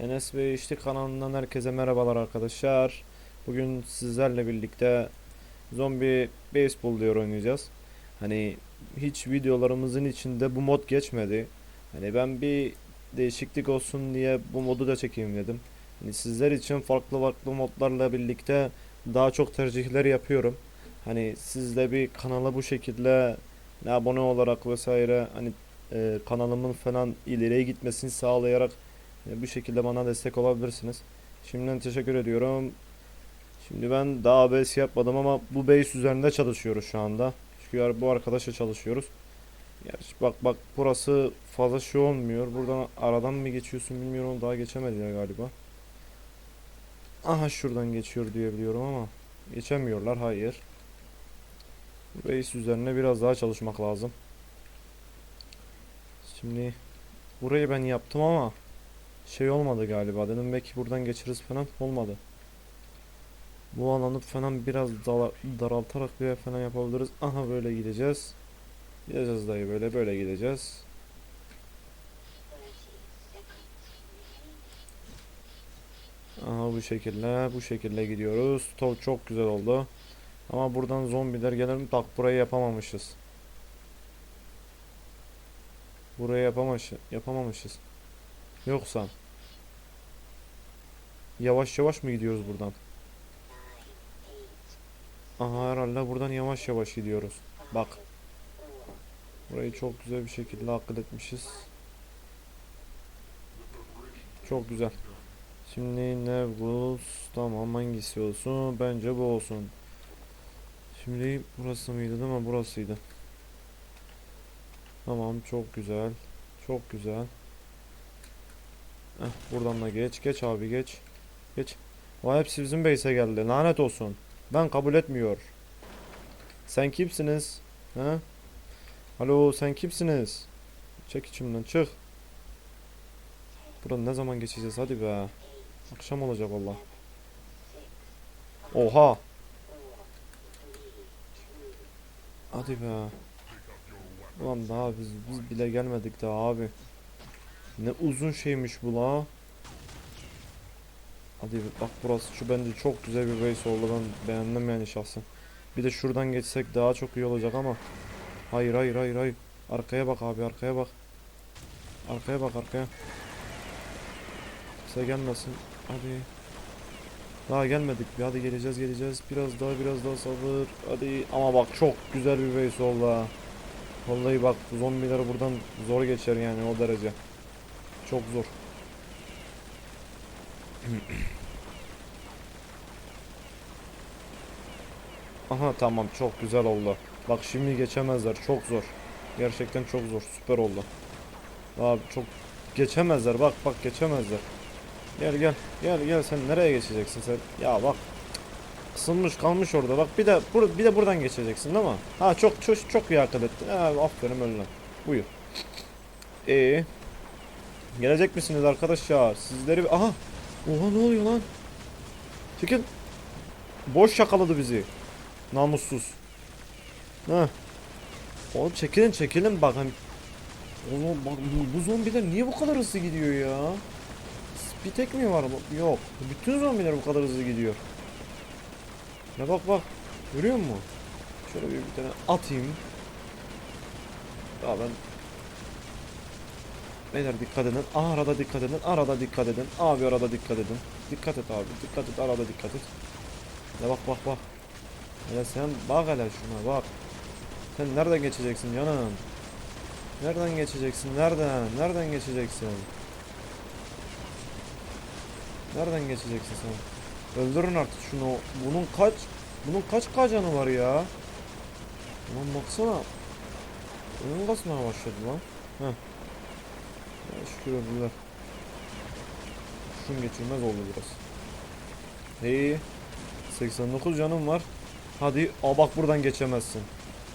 Enes ve İşte kanalından herkese merhabalar arkadaşlar. Bugün sizlerle birlikte zombi baseball diyor oynayacağız. Hani hiç videolarımızın içinde bu mod geçmedi. Hani ben bir değişiklik olsun diye bu modu da çekeyim dedim. Hani sizler için farklı farklı modlarla birlikte daha çok tercihler yapıyorum. Hani siz de bir kanala bu şekilde ne abone olarak vesaire hani e, kanalımın falan ileriye gitmesini sağlayarak bu şekilde bana destek olabilirsiniz. Şimdiden teşekkür ediyorum. Şimdi ben daha base yapmadım ama bu base üzerinde çalışıyoruz şu anda. Çünkü bu arkadaşla çalışıyoruz. Gerçi bak bak burası fazla şey olmuyor. Buradan aradan mı geçiyorsun bilmiyorum. Daha geçemediler galiba. Aha şuradan geçiyor diye biliyorum ama geçemiyorlar. Hayır. Base üzerine biraz daha çalışmak lazım. Şimdi burayı ben yaptım ama şey olmadı galiba. Dedim belki buradan geçeriz falan olmadı. Bu alanı falan biraz daraltarak bir falan yapabiliriz. Aha böyle gideceğiz. Gideceğiz dayı böyle böyle gideceğiz. Aha bu şekilde bu şekilde gidiyoruz. Top çok güzel oldu. Ama buradan zombiler gelir mi? Bak burayı yapamamışız. Burayı yapamamış yapamamışız. Yoksa yavaş yavaş mı gidiyoruz buradan? Aha herhalde buradan yavaş yavaş gidiyoruz. Bak. Burayı çok güzel bir şekilde akıl etmişiz. Çok güzel. Şimdi ne bu? Tamam hangisi olsun? Bence bu olsun. Şimdi burası mıydı değil mi? Burasıydı. Tamam çok güzel. Çok güzel. Heh, buradan da geç. Geç abi geç. Geç. O hepsi bizim base'e geldi. Lanet olsun. Ben kabul etmiyor. Sen kimsiniz? He? Alo sen kimsiniz? Çek içimden çık. Buradan ne zaman geçeceğiz hadi be. Akşam olacak valla. Oha. Hadi be. Ulan daha biz, biz bile gelmedik daha abi. Ne uzun şeymiş bu la. Hadi bak burası şu bence çok güzel bir base oldu ben beğendim yani şahsen. Bir de şuradan geçsek daha çok iyi olacak ama. Hayır hayır hayır hayır. Arkaya bak abi arkaya bak. Arkaya bak arkaya. Kimse gelmesin. Hadi. Daha gelmedik bir hadi geleceğiz geleceğiz. Biraz daha biraz daha sabır. Hadi ama bak çok güzel bir base oldu ha. Vallahi bak zombiler buradan zor geçer yani o derece. Çok zor. Aha tamam çok güzel oldu. Bak şimdi geçemezler çok zor. Gerçekten çok zor süper oldu. Abi çok geçemezler bak bak geçemezler. Gel gel gel gel sen nereye geçeceksin sen? Ya bak kısılmış kalmış orada bak bir de bur bir de buradan geçeceksin değil mi? Ha çok çok çok iyi akıl ettin. Ha, aferin öyle. Buyur. Ee, gelecek misiniz arkadaşlar? Sizleri aha oha ne oluyor lan? Çekil. Boş yakaladı bizi. Namussuz. Ha. Oğlum çekilin çekilin bak hani. Oğlum bak bu, bu zombiler niye bu kadar hızlı gidiyor ya? Bir tek mi var? Yok. Bütün zombiler bu kadar hızlı gidiyor. Ya bak bak. Görüyor musun? Şöyle bir, bir tane atayım. Ya ben Beyler dikkat edin. Arada dikkat edin. Arada dikkat edin. Abi arada dikkat edin. Dikkat et abi. Dikkat et. Arada dikkat et. Ya bak bak bak. Ya sen bak hele şuna bak. Sen nereden geçeceksin canım? Nereden geçeceksin? Nereden? Nereden geçeceksin? Nereden geçeceksin sen? Öldürün artık şunu. Bunun kaç? Bunun kaç kacanı var ya? Lan baksana. Önüm basmaya başladı lan. Heh. Şükür öldüler. Şun geçirmez oldu biraz. İyi. 89 canım var. Hadi. Aa bak buradan geçemezsin.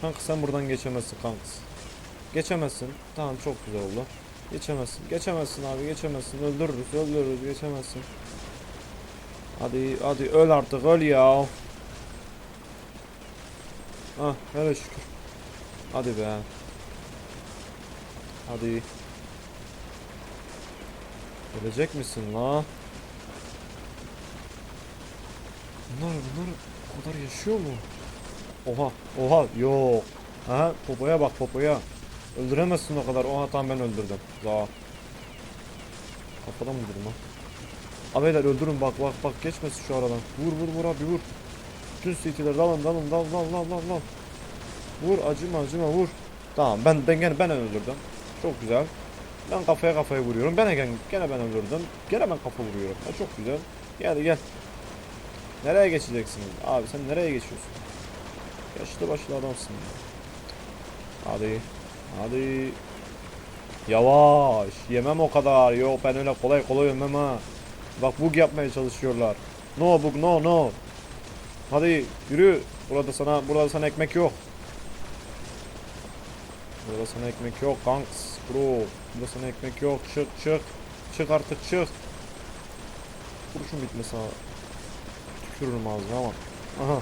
Kanka sen buradan geçemezsin kanks. Geçemezsin. Tamam çok güzel oldu. Geçemezsin. Geçemezsin abi geçemezsin. Öldürürüz öldürürüz geçemezsin. Hadi hadi öl artık öl ya. Ah hele şükür. Hadi be. Hadi. Gelecek misin la? Bunlar bunlar o kadar yaşıyor mu? Oha oha yok. Aha popoya bak popoya. Öldüremezsin o kadar. Oha tamam ben öldürdüm. Za. Kafadan vurdum lan? Abiler öldürün bak bak bak geçmesin şu aradan. Vur vur vur abi vur. Bütün CT'ler dalın dalın dal dal dal dal dal. Vur acıma acıma vur. Tamam ben ben gene ben öldürdüm. Çok güzel. Ben kafaya kafaya vuruyorum. Ben gene, gene ben öldürdüm. Gene ben kafa vuruyorum. Ha, çok güzel. Gel gel. Nereye geçeceksiniz? Abi sen nereye geçiyorsun? Yaşlı başlı adamsın. ya. Hadi. Hadi. Yavaş. Yemem o kadar. Yok ben öyle kolay kolay yemem ha. Bak bug yapmaya çalışıyorlar. No bug no no. Hadi yürü. Burada sana burada sana ekmek yok. Burada sana ekmek yok kanks bro. Burada sana ekmek yok. Çık çık. Çık artık çık. Kurşun bitmesi ha. Tükürürüm ağzına ama. Aha.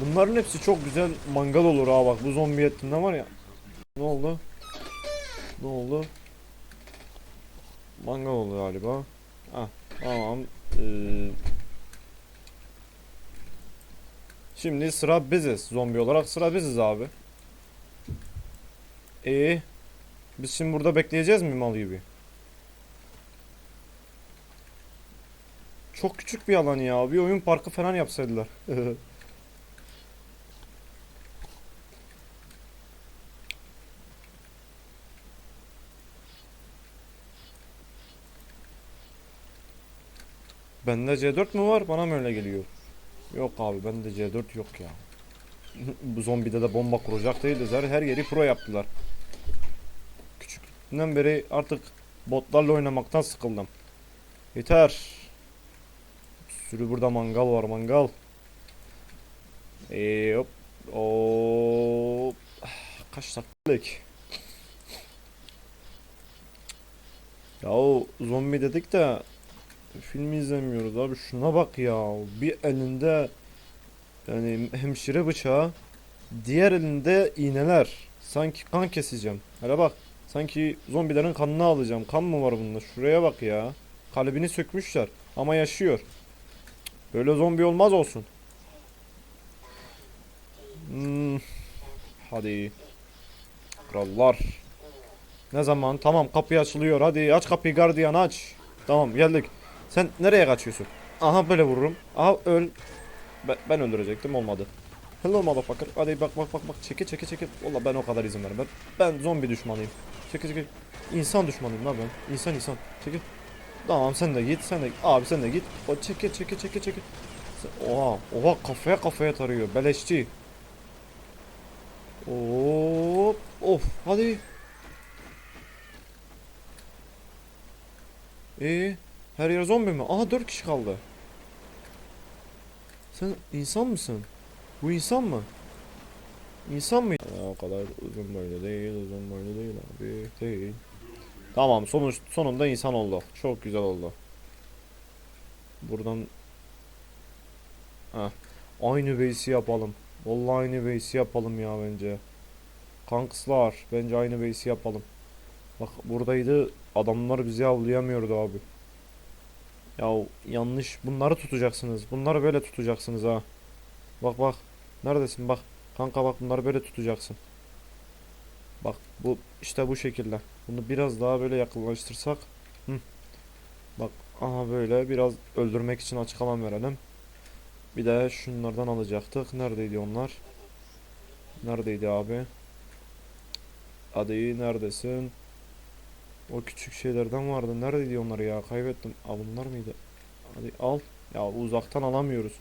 Bunların hepsi çok güzel mangal olur ha bak bu zombi etinden var ya. Ne oldu? Ne oldu? Mangal oldu galiba. Ah tamam. Ee, şimdi sıra biziz. Zombi olarak sıra biziz abi. İyi. Biz şimdi burada bekleyeceğiz mi mal gibi? Çok küçük bir alan ya. Bir oyun parkı falan yapsaydılar. Bende C4 mü var? Bana mı öyle geliyor? Yok abi bende C4 yok ya. Bu zombide de bomba kuracak değiliz. Her, her yeri pro yaptılar. Küçüklüğümden beri artık botlarla oynamaktan sıkıldım. Yeter. Sürü burada mangal var mangal. Eee hop. Hop. Kaç dakikalık? Ya o zombi dedik de filmi izlemiyoruz abi şuna bak ya bir elinde yani hemşire bıçağı diğer elinde iğneler sanki kan keseceğim hele bak sanki zombilerin kanını alacağım kan mı var bunda şuraya bak ya kalbini sökmüşler ama yaşıyor böyle zombi olmaz olsun Hmm, hadi krallar ne zaman tamam kapı açılıyor hadi aç kapıyı gardiyan aç tamam geldik sen nereye kaçıyorsun? Aha böyle vururum. Aha öl. Ben, ben öldürecektim olmadı. Hello motherfucker. Hadi bak bak bak bak çeke çeke çeke. Valla ben o kadar izin vermem. Ben, ben zombi düşmanıyım. Çeke çeke. İnsan düşmanıyım lan ben. İnsan insan. Çeke. Tamam sen de git sen de abi sen de git. O çeke çeke çeke. Sen- Oha oha kafaya kafaya tarıyor. Beleşçi. Hop of hadi. Ee, her yer zombi mi? Aha 4 kişi kaldı. Sen insan mısın? Bu insan mı? İnsan mı? Ya, o kadar uzun boylu değil, uzun boylu değil abi. Değil. Tamam, sonuç sonunda insan oldu. Çok güzel oldu. Buradan Heh. Aynı base'i yapalım. Vallahi aynı base'i yapalım ya bence. Kankslar, bence aynı base'i yapalım. Bak buradaydı. Adamlar bizi avlayamıyordu abi. Ya yanlış. Bunları tutacaksınız. Bunları böyle tutacaksınız ha. Bak bak. Neredesin bak. Kanka bak bunları böyle tutacaksın. Bak bu işte bu şekilde. Bunu biraz daha böyle yakınlaştırsak. Hı. Bak aha böyle biraz öldürmek için açık alan verelim. Bir de şunlardan alacaktık. Neredeydi onlar? Neredeydi abi? Hadi neredesin? O küçük şeylerden vardı. Neredeydi onlar ya? Kaybettim. Aa bunlar mıydı? Hadi al. Ya uzaktan alamıyoruz.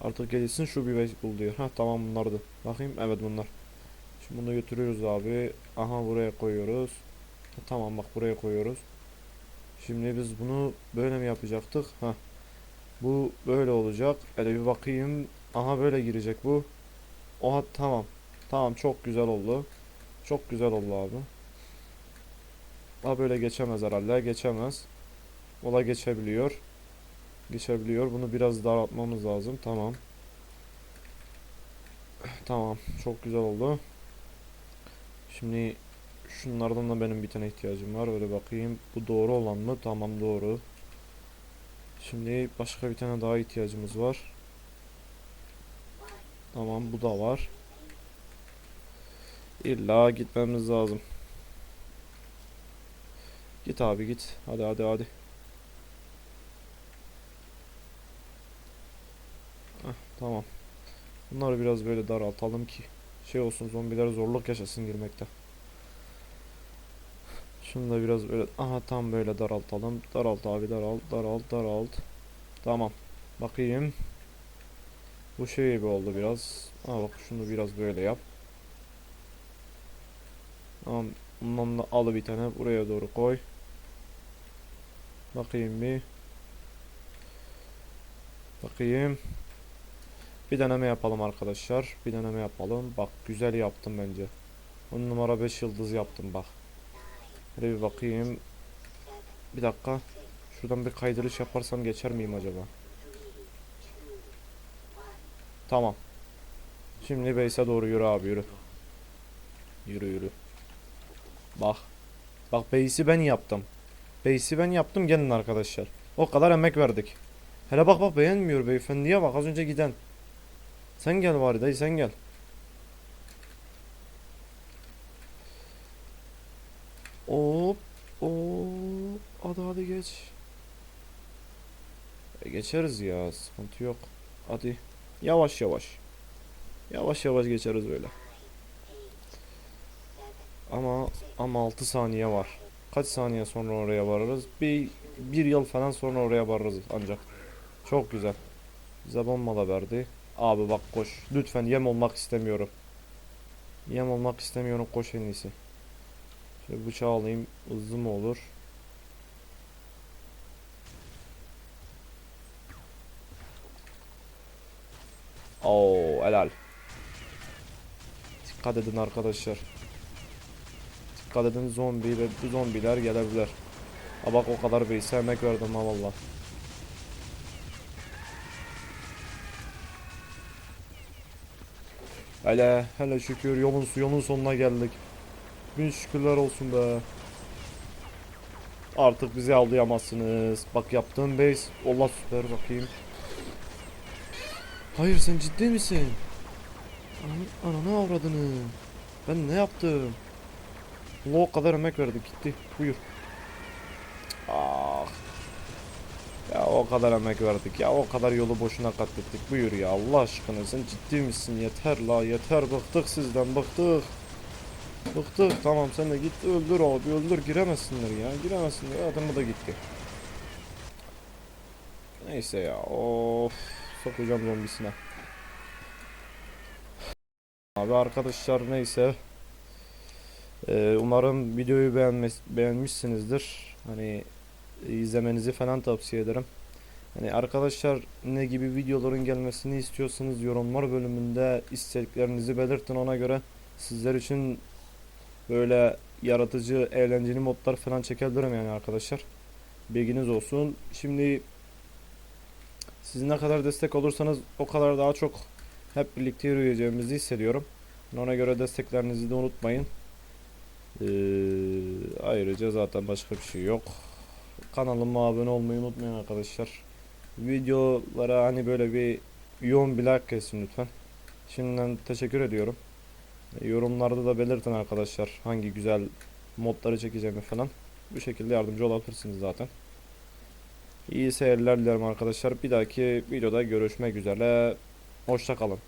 Artık gelsin şu bir bul diyor. Ha tamam bunlardı. Bakayım evet bunlar. Şimdi bunu götürüyoruz abi. Aha buraya koyuyoruz. Ha, tamam bak buraya koyuyoruz. Şimdi biz bunu böyle mi yapacaktık? Ha. Bu böyle olacak. Hele bir bakayım. Aha böyle girecek bu. Oha tamam. Tamam çok güzel oldu. Çok güzel oldu abi. Daha böyle geçemez herhalde. Geçemez. Ola geçebiliyor. Geçebiliyor. Bunu biraz daraltmamız lazım. Tamam. Tamam. Çok güzel oldu. Şimdi Şunlardan da benim bir tane ihtiyacım var. Öyle bakayım. Bu doğru olan mı? Tamam doğru. Şimdi başka bir tane daha ihtiyacımız var. Tamam bu da var. İlla gitmemiz lazım. Git abi git. Hadi hadi hadi. Heh, tamam. Bunları biraz böyle daraltalım ki şey olsun zombiler zorluk yaşasın girmekte. Şunu da biraz böyle aha tam böyle daraltalım. Daralt abi daralt daralt daralt. Tamam. Bakayım. Bu şey gibi oldu biraz. Aa bak şunu biraz böyle yap. Tamam. Bundan da al bir tane buraya doğru koy. Bakayım bir. Bakayım. Bir deneme yapalım arkadaşlar. Bir deneme yapalım. Bak güzel yaptım bence. 10 numara 5 yıldız yaptım bak. Şöyle bir bakayım. Bir dakika. Şuradan bir kaydırış yaparsam geçer miyim acaba? Tamam. Şimdi base'e doğru yürü abi yürü. Yürü yürü. Bak. Bak base'i ben yaptım. Base'i ben yaptım gelin arkadaşlar. O kadar emek verdik. Hele bak bak beğenmiyor beyefendiye bak az önce giden. Sen gel bari dayı sen gel. Hop. Hop. Hadi hadi geç. E, geçeriz ya sıkıntı yok. Hadi. Yavaş yavaş. Yavaş yavaş geçeriz böyle. Ama ama 6 saniye var. Kaç saniye sonra oraya varırız? Bir bir yıl falan sonra oraya varırız ancak. Çok güzel. Bize bomba da verdi. Abi bak koş. Lütfen yem olmak istemiyorum. Yem olmak istemiyorum koş en iyisi. Şöyle bıçağı alayım. Hızlı mı olur? Oo helal. Dikkat edin arkadaşlar. Dikkat edin zombi ve zombiler gelebilir. Ha bak o kadar bir emek verdim ha valla. Hele hele şükür yolun yolun sonuna geldik. Bin şükürler olsun be. Artık bizi avlayamazsınız. Bak yaptığım base. Allah süper bakayım. Hayır sen ciddi misin? Ananı, ananı avradını. Ben ne yaptım? O kadar emek verdik gitti. Buyur. Ah. Ya o kadar emek verdik ya o kadar yolu boşuna katlettik. Buyur ya Allah aşkına sen ciddi misin? Yeter la yeter bıktık sizden bıktık. Bıktık tamam sen de git öldür abi öldür giremezsinler ya giremezsinler adamı da gitti. Neyse ya of sokacağım zombisine. Abi arkadaşlar neyse. Ee, umarım videoyu beğenmes beğenmişsinizdir. Hani izlemenizi falan tavsiye ederim. Hani arkadaşlar ne gibi videoların gelmesini istiyorsanız yorumlar bölümünde isteklerinizi belirtin ona göre sizler için böyle yaratıcı, eğlenceli modlar falan çekebilirim yani arkadaşlar. Bilginiz olsun. Şimdi siz ne kadar destek olursanız o kadar daha çok hep birlikte yürüyeceğimizi hissediyorum. Ona göre desteklerinizi de unutmayın. Ee, ayrıca zaten başka bir şey yok. Kanalıma abone olmayı unutmayın arkadaşlar. Videolara hani böyle bir yoğun bir like kesin lütfen. Şimdiden teşekkür ediyorum. Yorumlarda da belirtin arkadaşlar hangi güzel modları çekeceğimi falan. Bu şekilde yardımcı olabilirsiniz zaten. İyi seyirler dilerim arkadaşlar. Bir dahaki videoda görüşmek üzere. Hoşça kalın.